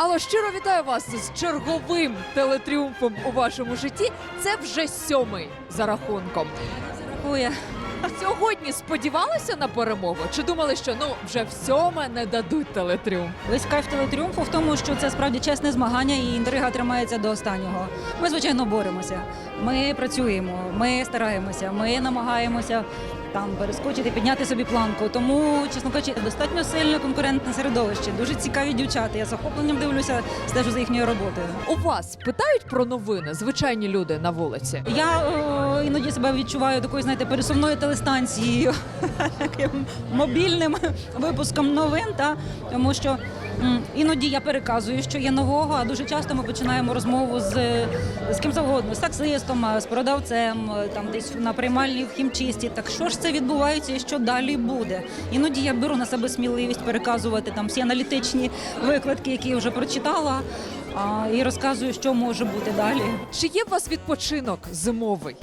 Але щиро вітаю вас з черговим телетріумфом у вашому житті. Це вже сьомий за рахунком. Рахує. Сьогодні сподівалися на перемогу? Чи думали, що ну вже в сьоме не дадуть телетріумф? Весь кайф телетріумфу в тому, що це справді чесне змагання і інтрига тримається до останнього. Ми, звичайно, боремося. Ми працюємо, ми стараємося, ми намагаємося там перескочити, підняти собі планку. Тому, чесно кажучи, достатньо сильне конкурентне середовище. Дуже цікаві дівчата. Я з захопленням дивлюся, стежу за їхньою роботою. У вас питають про новини звичайні люди на вулиці. Я о, іноді себе відчуваю такою, знаєте, пересувною телестанцією, таким мобільним випуском новин, та тому що іноді я переказую, що є нового, а дуже часто ми починаємо розмову з, з ким завгодно, з таксистом, з продавцем, там десь на приймальній в хімчисті. Так що ж це відбувається і що далі буде? Іноді я беру на себе сміливість переказувати там всі аналітичні викладки, які я вже прочитала. А, і розказую, що може бути далі. Чи є у вас відпочинок зимовий?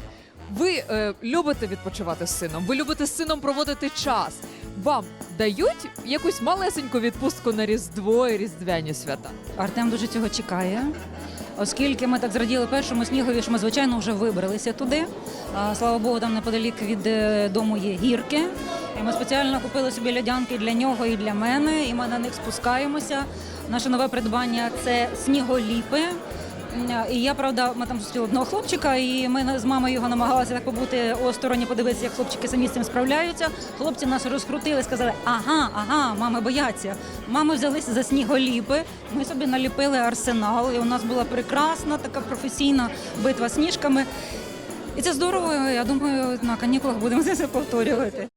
Ви е, любите відпочивати з сином? Ви любите з сином проводити час? Вам дають якусь малесеньку відпустку на Різдво і Різдвяні свята? Артем дуже цього чекає. Оскільки ми так зраділи першому снігові, що ми звичайно вже вибралися туди. Слава Богу, там неподалік від е, дому є гірки. І ми спеціально купили собі льодянки для нього і для мене, і ми на них спускаємося. Наше нове придбання це сніголіпи. І я правда, ми там зустріли одного хлопчика, і ми з мамою його намагалися так побути осторонь, подивитися, як хлопчики самі з цим справляються. Хлопці нас розкрутили, сказали: ага, ага, мами бояться. Мами взялися за сніголіпи. Ми собі наліпили арсенал, і у нас була прекрасна така професійна битва сніжками. І це здорово. Я думаю, на канікулах будемо це повторювати.